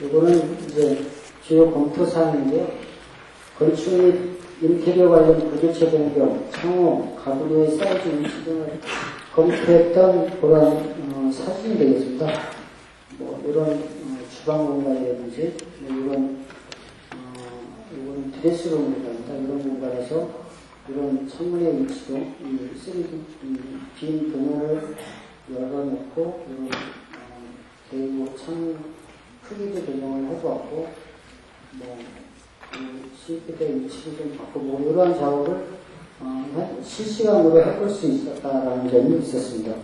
이거는 이제 주요 검토 사항인데요. 건축 및 인테리어 관련 구조체 변경, 창호, 가구류의 사이즈 위치 등을 검토했던 그런 어, 사진이 되겠습니다. 뭐 이런 어, 주방 공간이라든지 뭐 이런 어, 이거는 드레스룸이랍니다. 이런 공간에서 이런 창문의 위치도 이 3D 빈 도면을 열어놓고 이런 어, 대구 창 크기도 조정을 해보았고 뭐 싱크대 위치도 좀 바꾸고 이러한 작업을 어, 실시간으로 해볼 수 있었다라는 점이 있었습니다.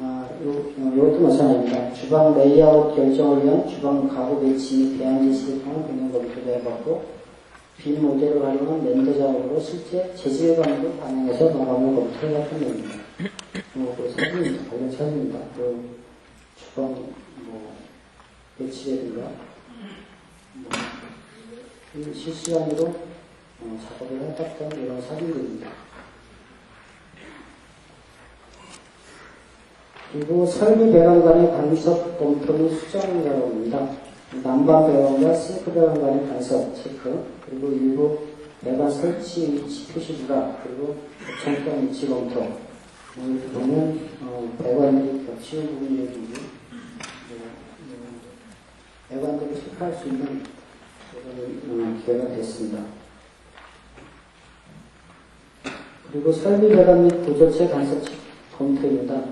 아, 요, 어, 이것도 마찬가지입니다. 주방 레이아웃 결정을 위한 주방 가구 배치 및 배양지 시스템을 공연 검토도 해봤고, 빈 모델을 활용한 렌더 작업으로 실제 재질감도 반영해서 마감을 검토를 했던 겁니다. 뭐, 그 사진입니다. 관련 사진입니다. 그 주방, 뭐, 배치라든가, 뭐, 실시간으로 어, 작업을 해봤던 이런 사진들입니다. 그리고 설비 배관간의 간섭 검토 및 수정 작업입니다. 난방 배관과 싱크 배관 간의 간섭 체크, 그리고 일부 배관 설치 위치 표시 부락, 그리고 정평 위치 검토. 여기 보면 어, 배관들이 겹치는 부분이라든지 어, 배관들을 체크할 수 있는 그런 어, 기회가 됐습니다. 그리고 설비 배관 및 구조체 간섭 검토입니다.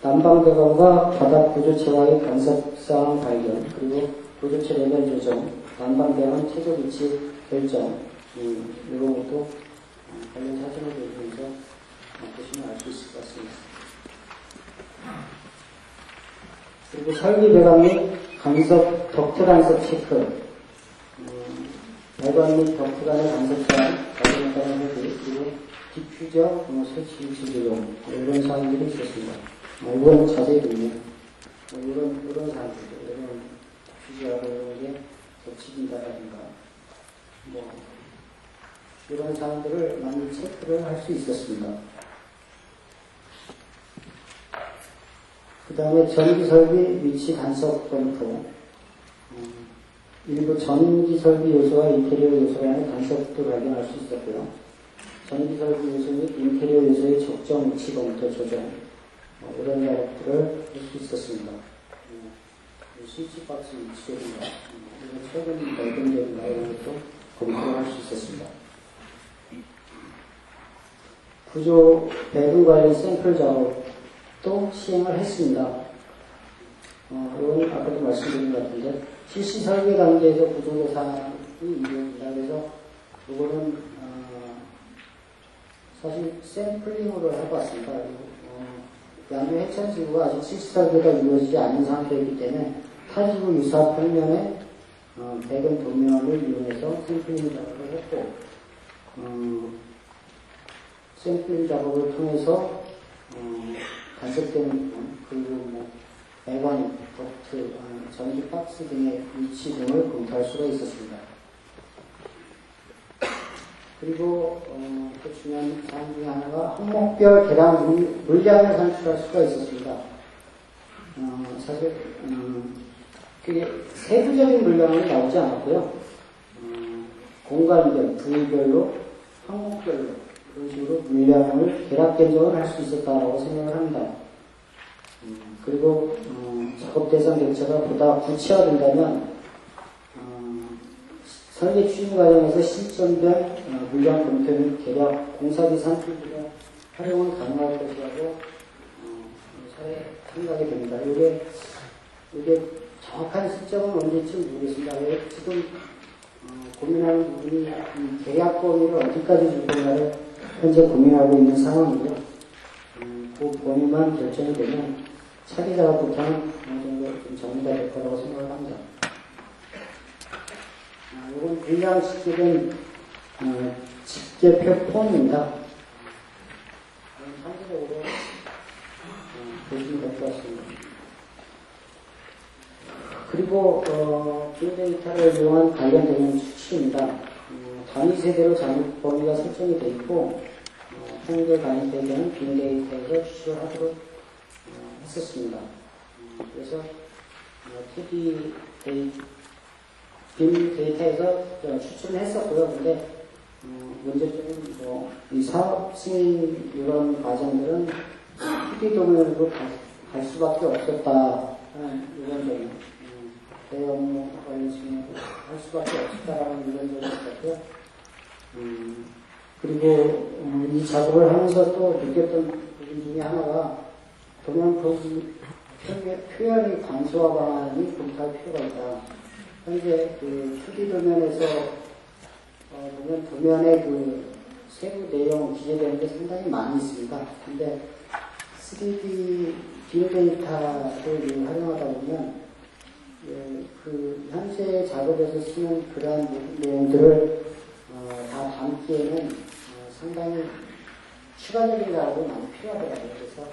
난방 배관과 바닥 구조체와의 간섭 사항 발견, 그리고 구조체 레벨 조정, 난방 배관 최저 위치 결정, 음, 이런 것도 어, 관련 사진을 보면서 보시면 알 수 있을 것 같습니다. 그리고 설비 배관 및 간섭, 덕트 간섭 체크, 음, 배관 및 덕트 간의 간섭사항 발견에 따른 회비, 그리고 디퓨저 어, 설치 위치 조정, 이런 사항들이 있었습니다. 뭐 이건 자세히 보면 뭐 이런 이런 사항들도 이런 게 겹치긴다라든가 뭐 이런 사항들을 많이 체크를 할 수 있었습니다. 그 다음에 전기 설비 위치 간섭 검토 음, 일부 전기 설비 요소와 인테리어 요소 간의 간섭도 발견할 수 있었고요. 전기 설비 요소 및 인테리어 요소의 적정 위치 검토 조정 뭐 이런 작업들을 할 수 있었습니다. 음, 스위치박스 위치라든가 음, 최근 발견된 이런 것도 검토할 수 있었습니다. 구조 배분 관리 샘플 작업도 시행을 했습니다. 어, 이건 아까도 말씀드린 것 같은데 실시 설계 단계에서 구조 사항이 이루어집니다. 그래서 이거는 어, 사실 샘플링으로 해봤습니다. 어, 양주 해천 지구가 아직 실시 설계가 이루어지지 않은 상태이기 때문에 타지구 유사 평면에 어, 백은 도면을 이용해서 샘플링 작업을 했고 어, 샘플링 작업을 통해서 어, 간섭되는 부분 그리고 뭐 배관, 덕트, 어, 전기 박스 등의 위치 등을 검토할 수가 있었습니다. 그리고 어, 또 중요한 사항 중에 하나가 항목별 계량 물, 물량을 산출할 수가 있었습니다. 어, 사실 음, 그게 세부적인 물량은 나오지 않았고요. 어, 공간별, 부위별로, 항목별로 이런 식으로 물량을 계략 견적을 할 수 있었다고 생각을 합니다. 음, 그리고 어, 작업 대상 객체가 보다 구체화된다면 어, 설계 추진 과정에서 실전별 어, 물량 검토 및 계략 공사기산 툴들의 활용은 가능할 것이라고 어, 생각이 됩니다. 이게 이게 정확한 시점은 언제쯤 모르겠습니다. 왜 지금 어, 고민하는 부분이 계약 범위를 어디까지 줄 건가를 현재 고민하고 있는 상황이고요. 음, 그 범위만 결정이 되면 차기 작업부터는 어느 정도 좀 정리가 될 거라고 생각을 합니다. 아, 이건 분량식된 어, 집계표 폼입니다. 상대적으로 어, 보시면 될 것 같습니다. 그리고 어, 빅데이터를 이용한 관련되는 수치입니다. 어, 단위 세대로 잔입 범위가 설정이 되어 있고 어, 현재 단위 세대는 빅데이터에서 추출하도록 어, 했었습니다. 음, 그래서 어, 2D 데이, 빔 데이터에서 저 추천을 했었고요. 근데 어, 문제점은 뭐, 이 사업 승인 이런 과정들은 2D 도면으로 갈, 갈 수밖에 없었다 이런 점이 음, 대업무 관련 승인을 할 수밖에 없었다라는 이런 점이 있었고요. 음, 그리고 음, 이 작업을 하면서 또 느꼈던 부분 중에 하나가 도면 표현의 간소화 방안이 검토할 필요가 있다. 현재 그 2D 도면에서 어, 보면 도면의 그 세부 내용 기재되는 게 상당히 많이 있습니다. 근데 3D 빅데이터를 활용하다 보면 예, 그 현재 작업에서 쓰는 그러한 내용들을 어, 다 담기에는 어, 상당히 추가적인 작업이 많이 필요하더라고요. 그래서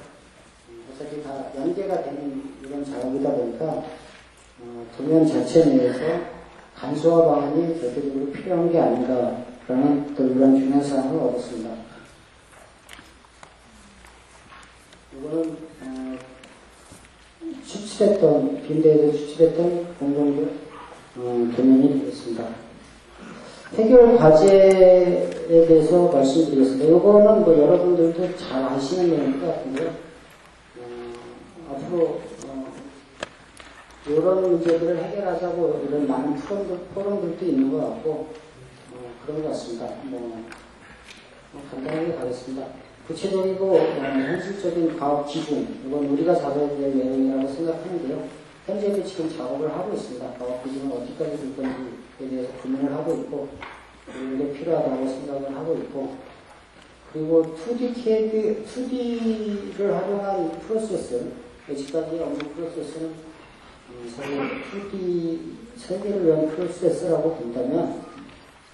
음, 어차피 다 연계가 되는 이런 작업이다 보니까 어, 도면 자체 내에서 간소화 방안이 절대적으로 필요한 게 아닌가라는 또 이런 중요한 사항을 얻었습니다. 이거는 어, 추출했던 빈대에서 추출했던 공동적 어, 도면이 되겠습니다. 해결 과제에 대해서 말씀드리겠습니다. 이거는 뭐 여러분들도 잘 아시는 내용인 것 같은데요. 어, 앞으로 어, 이런 문제들을 해결하자고 이런 많은 포럼들, 포럼들도 있는 것 같고 어, 그런 것 같습니다. 뭐, 뭐 간단하게 가겠습니다. 구체적이고 어, 현실적인 과학 기준 이건 우리가 잡아야 될 내용이라고 생각하는데요. 현재도 지금 작업을 하고 있습니다. 과학 기준은 어디까지 될 건지에 대해서 고민을 하고 있고 이게 필요하다고 생각을 하고 있고 그리고 2D CAD, 2D를 활용한 프로세스 여기까지 업무 프로세스는 음, 사실 2D 설계를 위한 프로세스라고 본다면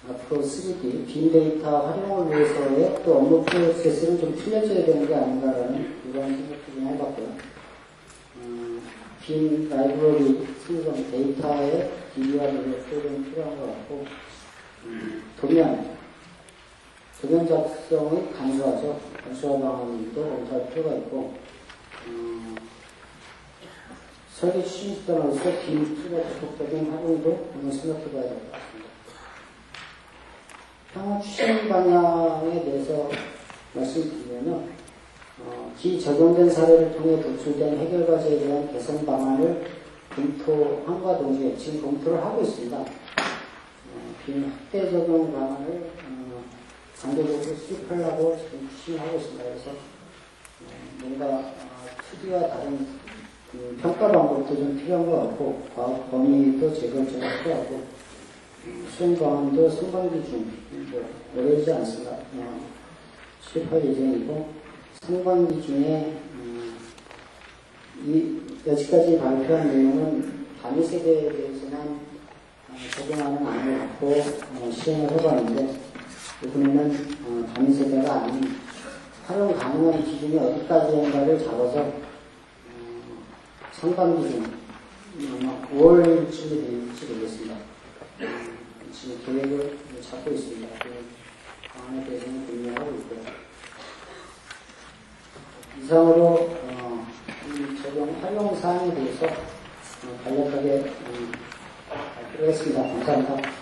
앞으로 3D, 빅데이터 활용을 위해서의 또 업무 프로세스는 좀 틀려져야 되는 게 아닌가라는 이런 생각도 좀 해봤고요. 음, 빈 라이브러리 생성 데이터의 노력도 좀 필요한 것 같고, 음, 도면, 도면 작성의 간소화죠. 간소화 방안도 검토할 필요가 있고, 음, 추진수단으로서 빈 툴의 적극적인 활용도 한번 생각해 봐야 될 것 같습니다. 향후 추진 방향에 대해서 말씀드리면은 어, 기적용된 사례를 통해 도출된 해결 과제에 대한 개선 방안을 검토함과 동시에 지금 검토를 하고 있습니다. 어, 빈 확대 적용 방안을 어, 강도적으로 수립하려고 지금 추진하고 있습니다. 그래서 어, 뭔가 어, 2D와 다른 그 평가 방법도 좀 필요한 것 같고 과학 범위도 재결정할 필요하고 수행 방안도 상반기 중 뭐, 오래되지 않습니다. 어, 수립할 예정이고 상반기 중에 음, 이 여지까지 발표한 내용은 단위 세대에 대해서만 어, 적용하는 안을 갖고 어, 시행을 해봤는데 이번에는 어, 단위 세대가 아닌 활용 가능한 기준이 어디까지인가를 잡아서 어, 상반기 중 아마 5월쯤이 될지 모르겠습니다. 음, 지금 계획을 잡고 있습니다. 그 방안에 대해서는 고민하고 있고요. 이상으로 어, 이 적용 활용 사항에 대해서 어, 간략하게 음, 발표를 했습니다. 감사합니다.